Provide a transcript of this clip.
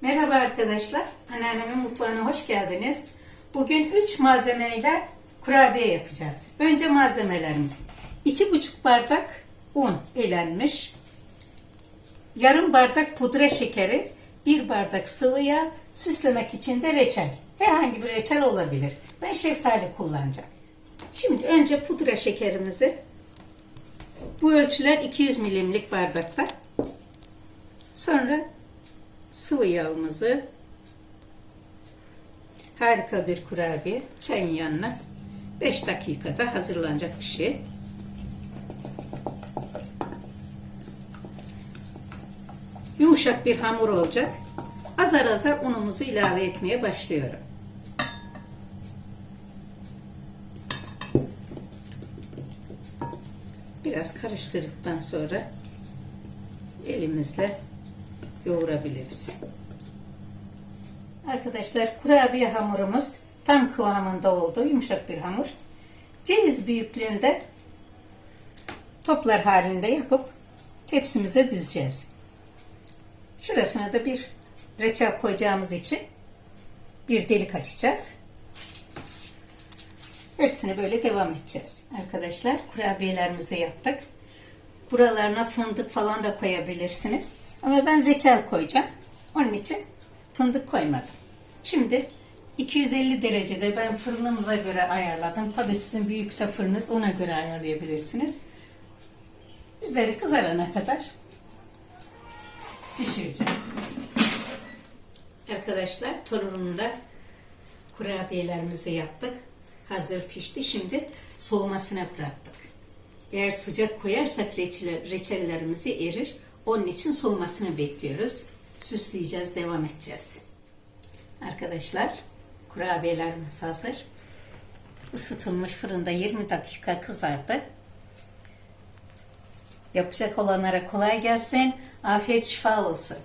Merhaba arkadaşlar. Anneannemin mutfağına hoş geldiniz. Bugün 3 malzemeyle kurabiye yapacağız. Önce malzemelerimiz. 2,5 bardak un elenmiş. Yarım bardak pudra şekeri, 1 bardak sıvı yağ, süslemek için de reçel. Herhangi bir reçel olabilir. Ben şeftali kullanacağım. Şimdi önce pudra şekerimizi bu ölçüler 200 milimlik bardakta. Sonra sıvı yağımızı harika bir kurabiye çayın yanına 5 dakikada hazırlanacak bir şey. Yumuşak bir hamur olacak. Azar azar unumuzu ilave etmeye başlıyorum. Biraz karıştırdıktan sonra elimizle yoğurabiliriz. Arkadaşlar kurabiye hamurumuz tam kıvamında oldu. Yumuşak bir hamur. Ceviz büyüklüğünde toplar halinde yapıp tepsimize dizeceğiz. Şurasına da bir reçel koyacağımız için bir delik açacağız. Hepsini böyle devam edeceğiz. Arkadaşlar kurabiyelerimizi yaptık. Buralarına fındık falan da koyabilirsiniz. Ama ben reçel koyacağım. Onun için fındık koymadım. Şimdi 250 derecede ben fırınımıza göre ayarladım. Tabi sizin büyükse fırınız ona göre ayarlayabilirsiniz. Üzeri kızarana kadar pişireceğim. Arkadaşlar torunumda kurabiyelerimizi yaptık. Hazır pişti. Şimdi soğumasına bıraktık. Eğer sıcak koyarsak reçel, reçellerimizi erir. Onun için soğumasını bekliyoruz. Süsleyeceğiz, devam edeceğiz. Arkadaşlar, kurabiyelerimiz hazır. Isıtılmış fırında 20 dakika kızardı. Yapacak olanlara kolay gelsin. Afiyet şifa olsun.